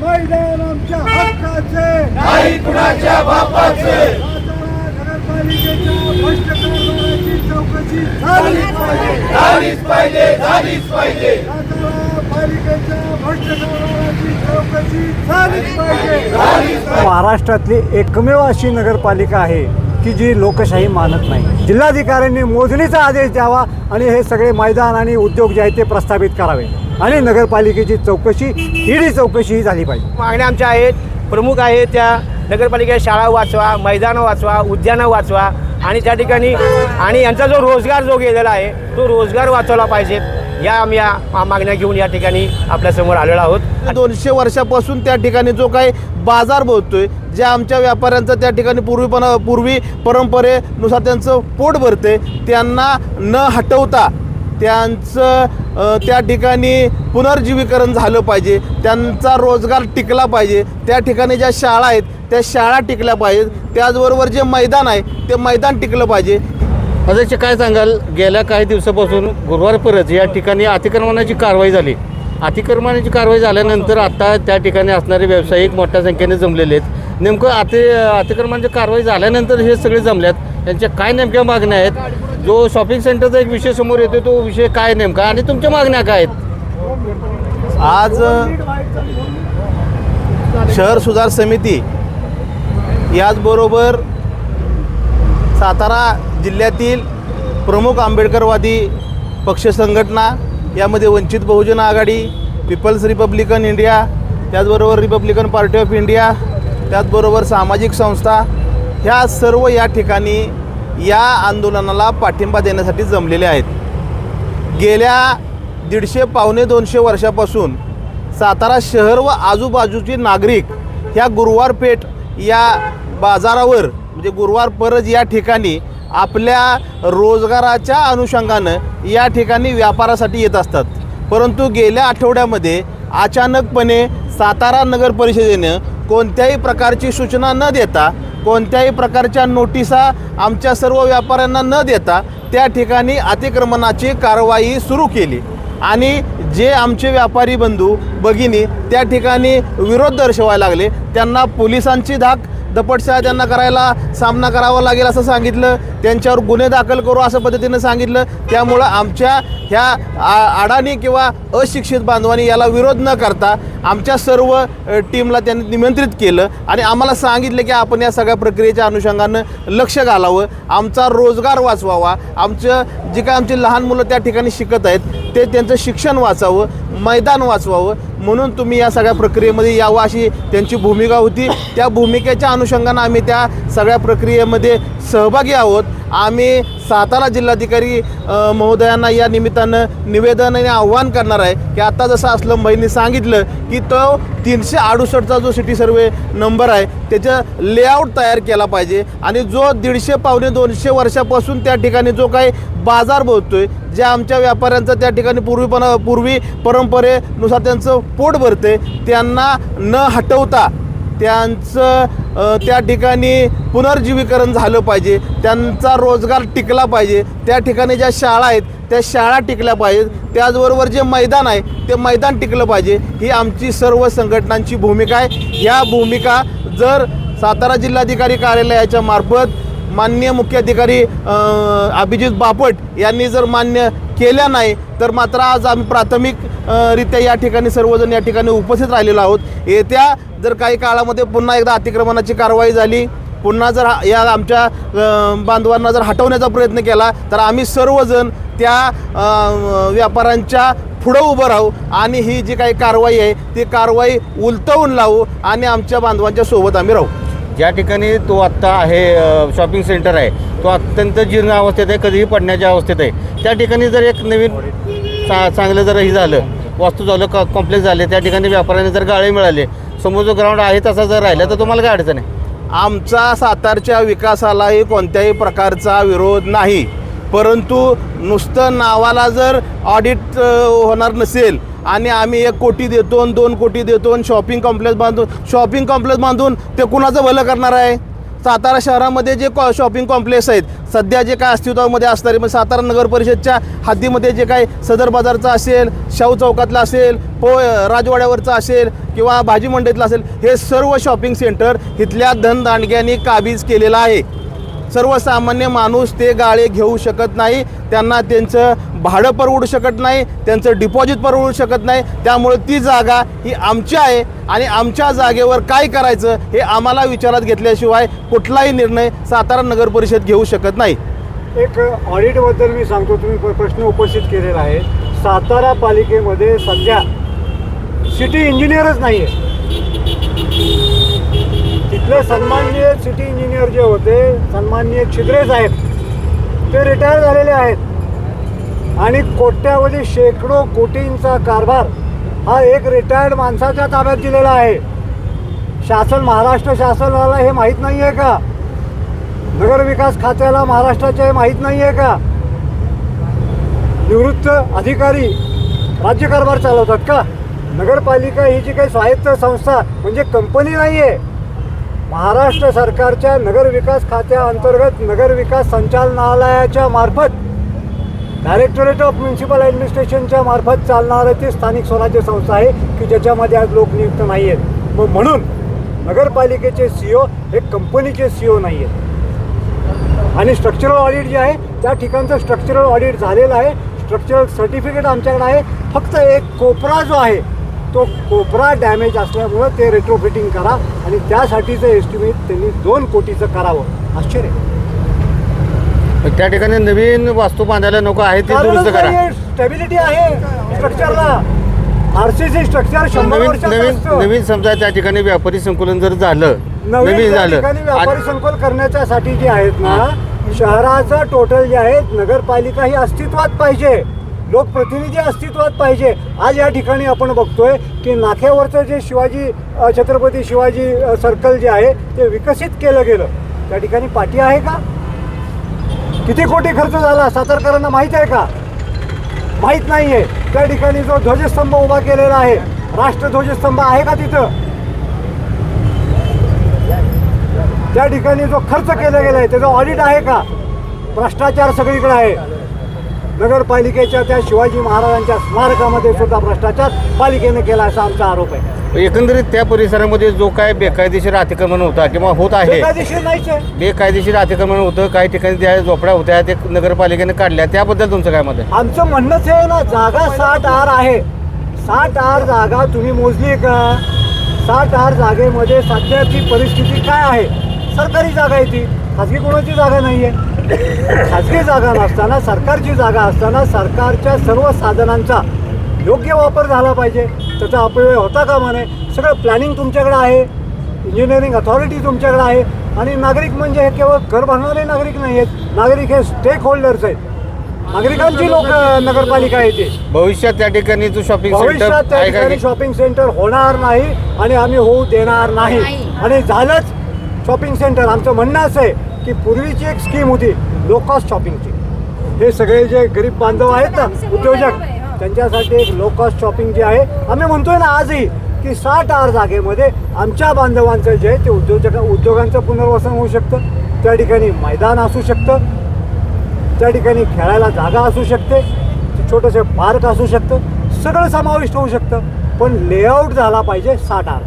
मैदान आमच्या हक्काचे. नाही कुणाच्या बापाचे. सातारा नगरपालिकेच्या भ्रष्ट कारभाराची चौकशी झालीच पाहिजे झालीच पाहिजे झालीच पाहिजे सातारा पालिकेच्या भ्रष्ट कारभाराची चौकशी झालीच पाहिजे झालीच पाहिजे. महाराष्ट्रातली एकमेव अशी नगरपालिका आहे की जी लोकशाही मानत नाही. जिल्हाधिकाऱ्यांनी मोजणीचा आदेश द्यावा आणि हे सगळे मैदान आणि उद्योग जे आहेत ते प्रस्थापित करावे. आणि नगरपालिकेची चौकशी ईडी चौकशी ही झाली पाहिजे. मागण्या आमच्या आहेत प्रमुख आहेत त्या. नगरपालिकेच्या शाळा वाचवा मैदानं वाचवा उद्यानं वाचवा. आणि त्या ठिकाणी आणि यांचा जो रोजगार जो गेलेला आहे तो रोजगार वाचवला पाहिजे. या आम्ही या मागण्या घेऊन या ठिकाणी आपल्यासमोर आलेलो आहोत. दोनशे वर्षापासून त्या ठिकाणी जो काही बाजार भरतोय ज्या आमच्या व्यापाऱ्यांचं त्या ठिकाणी पूर्वीपण पूर्वी परंपरेनुसार त्यांचं पोट भरते त्यांना न हटवता त्यांचं त्या ठिकाणी पुनर्जीवीकरण झालं पाहिजे. त्यांचा रोजगार टिकला पाहिजे. त्या ठिकाणी ज्या शाळा आहेत त्या शाळा टिकल्या पाहिजेत. त्याचबरोबर जे मैदान आहे ते मैदान टिकलं पाहिजे. अध्यक्ष काय सांगाल? गेल्या काही दिवसापासून गुरुवार परत या ठिकाणी अतिक्रमणाची कारवाई झाली. अतिक्रमणाची कारवाई झाल्यानंतर आता त्या ठिकाणी असणारे व्यावसायिक मोठ्या संख्येने जमलेले आहेत. नेमकं अति अतिक्रमणाची कारवाई झाल्यानंतर हे सगळे जमल्यात. त्यांच्या काय नेमक्या मागण्या आहेत? जो शॉपिंग सेंटरचा एक विषय समोर येतो तो विषय काय नेमका? आणि तुमच्या मागण्या काय आहेत? आज शहर सुधार समिती याचबरोबर सातारा जिल्ह्यातील प्रमुख आंबेडकरवादी पक्ष संघटना यामध्ये Vanchit Bahujan Aghadi People's Republican India त्याचबरोबर रिपब्लिकन पार्टी ऑफ इंडिया त्याचबरोबर सामाजिक संस्था ह्या सर्व या ठिकाणी या आंदोलनाला पाठिंबा देण्यासाठी जमलेले आहेत. गेल्या दीडशे पावणे दोनशे वर्षापासून सातारा शहर व आजूबाजूचे नागरिक ह्या गुरुवार पेठ या बाजारावर म्हणजे गुरुवार परज या ठिकाणी आपल्या रोजगाराच्या अनुषंगानं या ठिकाणी व्यापारासाठी येत असतात. परंतु गेल्या आठवड्यामध्ये अचानकपणे सातारा नगर परिषदेनं कोणत्याही प्रकारची सूचना न देता कोणत्याही प्रकारच्या नोटिसा आमच्या सर्व व्यापाऱ्यांना न देता त्या ठिकाणी अतिक्रमणाची कारवाई सुरू केली. आणि जे आमचे व्यापारी बंधू भगिनी त्या ठिकाणी विरोध दर्शवायला लागले त्यांना पोलिसांची धाक दपटशाह त्यांना करायला सामना करावा लागेल असं सांगितलं. त्यांच्यावर गुन्हे दाखल करू असं पद्धतीनं सांगितलं. त्यामुळं आमच्या ह्या आ- अडाणी किंवा अशिक्षित बांधवांनी याला विरोध न करता आमच्या सर्व टीमला त्यांनी निमंत्रित केलं. आणि आम्हाला सांगितलं की आपण या सगळ्या प्रक्रियेच्या अनुषंगानं लक्ष घालावं. आमचा रोजगार वाचवावा. आमचं जे काय आमची लहान मुलं त्या ठिकाणी शिकत आहेत ते त्यांचं शिक्षण वाचावं. मैदान वाचवावं. म्हणून तुम्ही या सगळ्या प्रक्रियेमध्ये यावं अशी त्यांची भूमिका होती. त्या भूमिकेच्या अनुषंगानं आम्ही त्या सगळ्या प्रक्रियेमध्ये सहभागी आहोत. आम्ही सातारा जिल्हाधिकारी महोदयांना या निमित्तानं निवेदन आणि आव्हान करणार आहे की आता जसं असलं बहिणी सांगितलं की तो तीनशे अडुसष्टचा जो सिटी सर्वे नंबर आहे त्याचं लेआउट तयार केला पाहिजे. आणि जो दीडशे पावणे दोनशे वर्षापासून त्या ठिकाणी जो काही बाजार भरतोय ज्या आमच्या व्यापाऱ्यांचं त्या ठिकाणी पूर्वीपण पूर्वी परंपरेनुसार त्यांचं पोट भरते त्यांना न हटवता त्यांचं त्या ठिकाणी पुनर्जीवीकरण झालं पाहिजे त्यांचा रोजगार टिकला पाहिजे त्या ठिकाणी ज्या शाळा आहेत त्या शाळा टिकल्या पाहिजेत त्याचबरोबर जे मैदान आहे ते मैदान टिकलं पाहिजे ही आमची सर्व संघटनांची भूमिका आहे. ह्या भूमिका जर सातारा जिल्हाधिकारी कार्यालयाच्या मार्फत माननीय मुख्याधिकारी अभिजित बापट यांनी जर मान्य केल्या नाही तर मात्र आज आम्ही प्राथमिक रित्या या ठिकाणी सर्वजण या ठिकाणी उपस्थित राहिलेलो आहोत. येत्या जर काही काळामध्ये पुन्हा एकदा अतिक्रमणाची कारवाई झाली पुन्हा जर या आमच्या बांधवांना जर हटवण्याचा प्रयत्न केला तर आम्ही सर्वजण त्या व्यापाऱ्यांच्या पुढं उभं राहू आणि ही जी काही कारवाई आहे ती कारवाई उलटवून लावू आणि आमच्या बांधवांच्या सोबत आम्ही राहू. ज्या ठिकाणी तो आत्ता आहे शॉपिंग सेंटर आहे तो अत्यंत जीर्ण अवस्थेत आहे कधीही पडण्याच्या अवस्थेत आहे. त्या ठिकाणी जर एक नवीन चा चांगलं जर हे झालं वास्तू झालं क कॉम्प्लेक्स झाले त्या ठिकाणी व्यापाऱ्यांना जर गाळे मिळाले समोर जो ग्राउंड आहे तसा जर राहिला तर तुम्हाला काय अडचण आहे? आमचा सातारच्या विकासालाही कोणत्याही प्रकारचा विरोध नाही. परंतु नुसतं नावाला जर ऑडिट होणार नसेल आणि आम्ही एक कोटी देतो आणि दोन कोटी देतो आणि शॉपिंग कॉम्प्लेक्स बांधून शॉपिंग कॉम्प्लेक्स बांधून ते कुणाचं भलं करणार आहे? सातारा शहरामध्ये जे कॉ शॉपिंग कॉम्प्लेक्स आहेत सध्या जे काय अस्तित्वामध्ये असणारे म्हणजे सातारा नगर परिषदच्या हद्दीमध्ये जे काय सदर बाजारचं असेल शाहू चौकातलं असेल पो राजवाड्यावरचं असेल किंवा भाजी मंडईतलं असेल हे सर्व शॉपिंग सेंटर इथल्या धनदांडग्यांनी काबीज केलेलं आहे. सर्वसामान्य माणूस ते गाळे घेऊ शकत नाही त्यांना त्यांचं भाडं परवडू शकत नाही त्यांचं डिपॉझिट परवडू शकत नाही. त्यामुळे ती जागा ही आमची आहे आणि आमच्या जागेवर काय करायचं हे आम्हाला विचारात घेतल्याशिवाय कुठलाही निर्णय सातारा नगर परिषद घेऊ शकत नाही. एक ऑडिटबद्दल मी सांगतो तुम्ही प्रश्न उपस्थित केलेला आहे. सातारा पालिकेमध्ये सध्या सिटी इंजिनियरच नाही आहे तिथले सन्माननीय सिटी इंजिनियर जे होते सन्माननीय छिद्रे साहेब ते रिटायर झालेले आहेत. आणि कोट्यावधी शेकडो कोटींचा कारभार हा एक रिटायर्ड माणसाच्या ताब्यात दिलेला आहे. शासन महाराष्ट्र शासनाला हे माहीत नाही आहे का नगरविकास खात्याला महाराष्ट्राच्या हे माहीत नाही आहे का? निवृत्त अधिकारी राज्यकारभार चालवतात का? नगरपालिका ही जी काही स्वायत्त संस्था म्हणजे कंपनी नाही आहे महाराष्ट्र सरकारच्या नगरविकास खात्याअंतर्गत नगरविकास संचालनालयाच्या मार्फत डायरेक्टोरेट ऑफ म्युन्सिपल ॲडमिनिस्ट्रेशनच्या मार्फत चालणारं ती स्थानिक स्वराज्य संस्था आहे की ज्याच्यामध्ये आज लोक नियुक्त नाही आहेत मग म्हणून नगरपालिकेचे सी ओ हे कंपनीचे सी ओ नाही आहेत आणि स्ट्रक्चरल ऑडिट जे आहे त्या ठिकाणचं स्ट्रक्चरल ऑडिट झालेलं आहे. स्ट्रक्चरल सर्टिफिकेट आमच्याकडे आहे. फक्त एक कोपरा जो आहे तो कोपरा डॅमेज असल्यामुळं ते रेट्रोफिटिंग करा आणि त्यासाठीचं एस्टिमेट त्यांनी दोन कोटीचं करावं. आश्चर्य. त्या ठिकाणी नवीन वास्तू बांधायला नको आहे ते दुरुस्त करा. स्टेबिलिटी आहे स्ट्रक्चरला आरसीसी स्ट्रक्चर शंभर नवीन नवीन. नवीन समजा त्या ठिकाणी व्यापारी संकुलन जर झालं नवीन नवीन त्या झालं ठिकाणी व्यापारी आ- संकुल करण्याच्यासाठी जे आहेत ना शहराचं टोटल जे आहे नगरपालिका ही अस्तित्वात पाहिजे. लोकप्रतिनिधी अस्तित्वात पाहिजे. आज या ठिकाणी आपण बघतोय की नाक्यावरचं जे शिवाजी छत्रपती शिवाजी सर्कल जे आहे ते विकसित केलं गेलं. त्या ठिकाणी पाठी आहे का? किती कोटी खर्च झाला? सातारकरांना माहीत आहे का? माहीत नाही आहे त्या ठिकाणी जो ध्वजस्तंभ उभा केलेला आहे राष्ट्रध्वजस्तंभ आहे का तिथं? त्या ठिकाणी जो खर्च केला गेला आहे त्याचं ऑडिट आहे का? भ्रष्टाचार सगळीकडे आहे. नगरपालिकेच्या त्या शिवाजी महाराजांच्या स्मारकामध्ये सुद्धा भ्रष्टाचार पालिकेने केला असा आमचा आरोप आहे. एकंदरीत त्या परिसरामध्ये जो काय बेकायदेशीर अतिक्रमण होता किंवा होत आहे बेकायदेशीर नाहीच आहे. बेकायदेशीर अतिक्रमण होतं काही ठिकाणी त्या झोपड्या होत्या ते नगरपालिकेने काढल्या. त्याबद्दल तुमचं काय मत आहे? आमचं म्हणणंच आहे ना जागा साठ आर आहे. साठ आर जागा तुम्ही मोजली का? साठ आर जागेमध्ये सध्याची परिस्थिती काय आहे? सरकारी जागा आहे ती. खाजगी कोणाची जागा नाही आहे खाजगी जागा नसताना सरकारची जागा असताना सरकारच्या सर्व साधनांचा योग्य वापर झाला पाहिजे. त्याचा अपव्यय होता कामा नये सगळं प्लॅनिंग तुमच्याकडे आहे. इंजिनिअरिंग अथॉरिटी तुमच्याकडे आहे. आणि नागरिक म्हणजे हे केवळ घर बांधणारे नागरिक नाही आहेत. नागरिक हे स्टेक होल्डर्स आहेत. नागरिकांची लोक नगरपालिका येते भविष्यात त्या ठिकाणी जो शॉपिंग भविष्यात सेंटर त्या ठिकाणी शॉपिंग सेंटर होणार नाही आणि आम्ही होऊ देणार नाही. आणि झालंच. शॉपिंग सेंटर आमचं म्हणणं असं आहे. की पूर्वीची एक स्कीम होती लो कॉस्ट शॉपिंगची हे सगळे जे गरीब बांधव आहेत ना उद्योजक त्यांच्यासाठी एक लो कॉस्ट शॉपिंग जे आहे आम्ही म्हणतोय ना आजही की साठ आर जागेमध्ये आमच्या बांधवांचं जे आहे ते उद्योजक उद्योगांचं पुनर्वसन होऊ शकतं. त्या ठिकाणी मैदान असू शकतं. त्या ठिकाणी खेळायला जागा असू शकते. छोटंसं पार्क असू शकतं. सगळं समाविष्ट होऊ शकतं. पण लेआउट झाला पाहिजे साठ आर